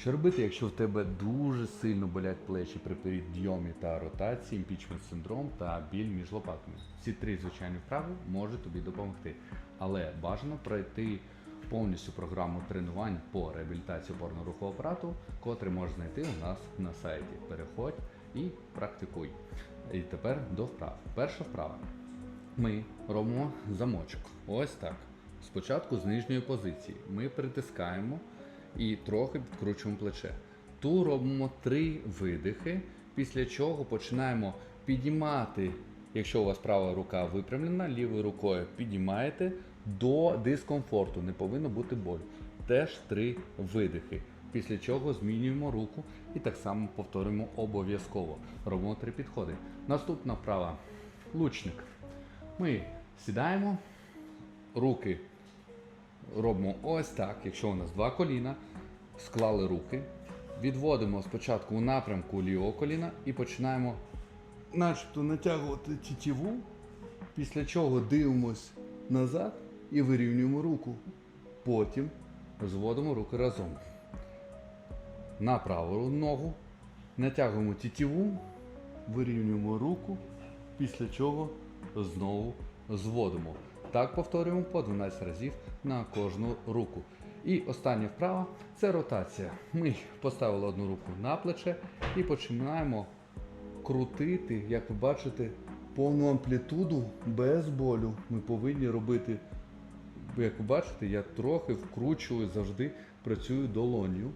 Що робити, якщо в тебе дуже сильно болять плечі при підйомі та ротації, імпічмент синдром та біль між лопатками? Ці три звичайні вправи можуть тобі допомогти. Але бажано пройти повністю програму тренувань по реабілітації опорно-рухового апарату, котрий можеш знайти у нас на сайті. Переходь і практикуй. І тепер до вправ. Перша вправа. Ми робимо замочок. Ось так. Спочатку з нижньої позиції. Ми притискаємо і трохи підкручуємо плече. Ту робимо три видихи, після чого починаємо підіймати, якщо у вас права рука випрямлена, лівою рукою підіймаєте до дискомфорту, не повинно бути болю. Теж три видихи. Після чого змінюємо руку і так само повторюємо обов'язково. Робимо три підходи. Наступна вправа лучник. Ми сідаємо, руки робимо ось так, якщо у нас два коліна, склали руки, відводимо спочатку у напрямку лівого коліна і починаємо начебто натягувати тітіву, після чого дивимось назад і вирівнюємо руку. Потім зводимо руки разом. На праву ногу натягуємо тітіву, вирівнюємо руку, після чого знову зводимо. Так повторюємо по 12 разів на кожну руку. І остання вправа це ротація. Ми поставили одну руку на плече і починаємо крутити, як ви бачите, повну амплітуду без болю. Ми повинні робити, як ви бачите, я трохи вкручую, завжди працюю долонью.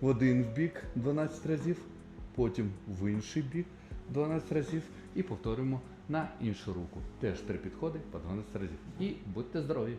В один бік 12 разів, потім в інший бік 12 разів і повторюємо на іншу руку. Теж три підходи по 12 разів. І будьте здорові!